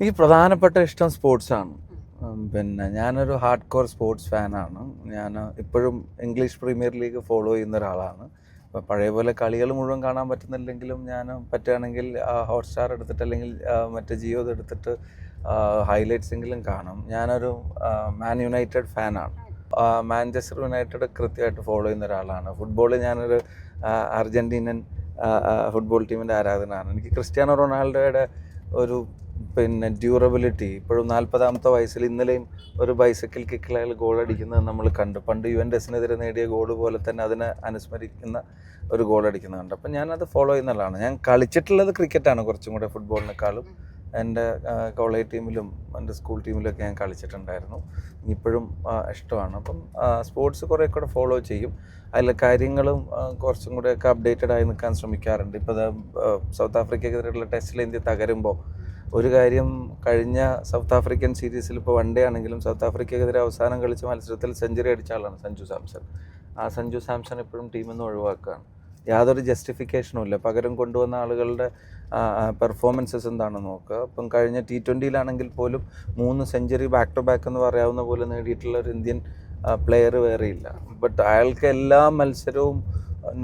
എനിക്ക് പ്രധാനപ്പെട്ട ഇഷ്ടം സ്പോർട്സാണ് പിന്നെ ഞാനൊരു ഹാർഡ് കോർ സ്പോർട്സ് ഫാനാണ് ഞാൻ ഇപ്പോഴും ഇംഗ്ലീഷ് പ്രീമിയർ ലീഗ് ഫോളോ ചെയ്യുന്ന ഒരാളാണ്. അപ്പം പഴയ പോലെ കളികൾ മുഴുവൻ കാണാൻ പറ്റുന്നില്ലെങ്കിലും ഞാൻ പറ്റുകയാണെങ്കിൽ ഹോട്ട്സ്റ്റാർ എടുത്തിട്ട് അല്ലെങ്കിൽ മറ്റേ ജിയോ എടുത്തിട്ട് ഹൈലൈറ്റ്സ് എങ്കിലും കാണും. ഞാനൊരു മാൻ യുണൈറ്റഡ് ഫാനാണ് മാഞ്ചസ്റ്റർ യുണൈറ്റഡ് കൃത്യമായിട്ട് ഫോളോ ചെയ്യുന്ന ഒരാളാണ്. ഫുട്ബോളിൽ ഞാനൊരു അർജന്റീനൻ ഫുട്ബോൾ ടീമിന്റെ ആരാധനയാണ് എനിക്ക് ക്രിസ്ത്യാനോ റൊണാൾഡോയുടെ ഒരു പിന്നെ ഡ്യൂറബിലിറ്റി ഇപ്പോഴും നാൽപ്പതാമത്തെ വയസ്സിൽ ഇന്നലെയും ഒരു ബൈസക്കിൾ കിക്കിൽ അയാൾ ഗോൾ അടിക്കുന്നത് നമ്മൾ കണ്ടു. പണ്ട് യു എൻ ഡെസിനെതിരെ നേടിയ ഗോൾ പോലെ തന്നെ അതിനെ അനുസ്മരിക്കുന്ന ഒരു ഗോൾ അടിക്കുന്നത് കണ്ടു. അപ്പം ഞാനത് ഫോളോ ചെയ്യുന്ന ആളാണ് ഞാൻ കളിച്ചിട്ടുള്ളത് ക്രിക്കറ്റാണ് കുറച്ചും കൂടെ ഫുട്ബോളിനേക്കാളും എന്റെ കോളേജ് ടീമിലും എന്റെ സ്കൂൾ ടീമിലൊക്കെ ഞാൻ കളിച്ചിട്ടുണ്ടായിരുന്നു. ഇപ്പോഴും ഇഷ്ടമാണ്. അപ്പം സ്പോർട്സ് കുറേ കൂടെ ഫോളോ ചെയ്യും. അതിലെ കാര്യങ്ങളും കുറച്ചും കൂടെയൊക്കെ അപ്ഡേറ്റഡ് ആയി നിൽക്കാൻ ശ്രമിക്കാറുണ്ട്. ഇപ്പോൾ സൗത്ത് ആഫ്രിക്കയ്ക്കെതിരെയുള്ള ടെസ്റ്റിൽ ഇന്ത്യ തകരുമ്പോൾ ഒരു കാര്യം കഴിഞ്ഞ സൗത്ത് ആഫ്രിക്കൻ സീരീസിൽ ഇപ്പോൾ വൺ ഡേ ആണെങ്കിലും സൗത്ത് ആഫ്രിക്കക്കെതിരെ അവസാനം കളിച്ച മത്സരത്തിൽ സെഞ്ചുറി അടിച്ച ആളാണ് സഞ്ജു സാംസൺ. ആ സഞ്ജു സാംസൺ ഇപ്പോഴും ടീമിൽ നിന്ന് ഒഴിവാക്കുകയാണ്. യാതൊരു ജസ്റ്റിഫിക്കേഷനും ഇല്ല. പകരം കൊണ്ടുവന്ന ആളുകളുടെ പെർഫോമൻസസ് എന്താണെന്ന് നോക്കുക. അപ്പം കഴിഞ്ഞ ടി ട്വന്റിയിലാണെങ്കിൽ പോലും മൂന്ന് സെഞ്ചുറി ബാക്ക് ടു ബാക്ക് എന്ന് പറയാവുന്ന പോലെ നേടിയിട്ടുള്ള ഒരു ഇന്ത്യൻ പ്ലെയർ വേറെയില്ല. ബട്ട് അയാൾക്ക് എല്ലാ മത്സരവും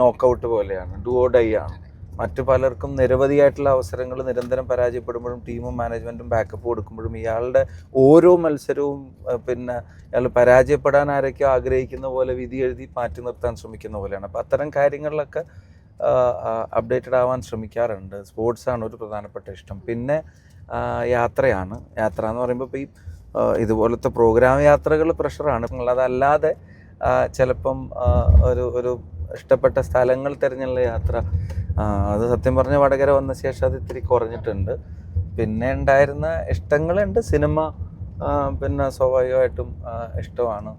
നോക്കൗട്ട് പോലെയാണ്. ഡു ഡൈ ആണ്. മറ്റു പലർക്കും നിരവധിയായിട്ടുള്ള അവസരങ്ങൾ നിരന്തരം പരാജയപ്പെടുമ്പോഴും ടീമും മാനേജ്മെന്റും ബാക്കപ്പ് കൊടുക്കുമ്പോഴും ഇയാളുടെ ഓരോ മത്സരവും പിന്നെ ഇയാൾ പരാജയപ്പെടാൻ ആരൊക്കെയോ ആഗ്രഹിക്കുന്ന പോലെ വിധി എഴുതി മാറ്റി നിർത്താൻ ശ്രമിക്കുന്ന പോലെയാണ്. അപ്പോൾ അത്തരം കാര്യങ്ങളിലൊക്കെ അപ്ഡേറ്റഡ് ആവാൻ ശ്രമിക്കാറുണ്ട്. സ്പോർട്സാണ് ഒരു പ്രധാനപ്പെട്ട ഇഷ്ടം. പിന്നെ യാത്രയാണ്. യാത്ര എന്ന് പറയുമ്പോൾ ഇപ്പോൾ ഈ ഇതുപോലത്തെ പ്രോഗ്രാം യാത്രകൾ പ്രഷറാണ് അതല്ലാതെ ചിലപ്പം ഒരു ഒരു ഇഷ്ടപ്പെട്ട സ്ഥലങ്ങൾ തിരഞ്ഞുള്ള യാത്ര. അത് സത്യം പറഞ്ഞ വടകര വന്ന ശേഷം അത് ഇത്തിരി കുറഞ്ഞിട്ടുണ്ട്. പിന്നെ ഉണ്ടായിരുന്ന ഇഷ്ടങ്ങളുണ്ട്. സിനിമ പിന്നെ സ്വാഭാവികമായിട്ടും ഇഷ്ടമാണ്.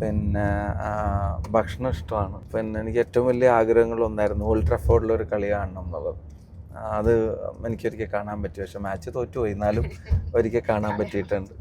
പിന്നെ ഭക്ഷണം ഇഷ്ടമാണ്. പിന്നെ എനിക്ക് ഏറ്റവും വലിയ ആഗ്രഹങ്ങളൊന്നായിരുന്നു ഓൾഡ് ട്രഫോർഡിൽ ഒരു കളി കാണണം എന്നുള്ളത്. അത് എനിക്കൊരിക്കൽ കാണാൻ പറ്റി. പക്ഷെ മാച്ച് തോറ്റുപോയി. എന്നാലും ഒരിക്കൽ കാണാൻ പറ്റിയിട്ടുണ്ട്.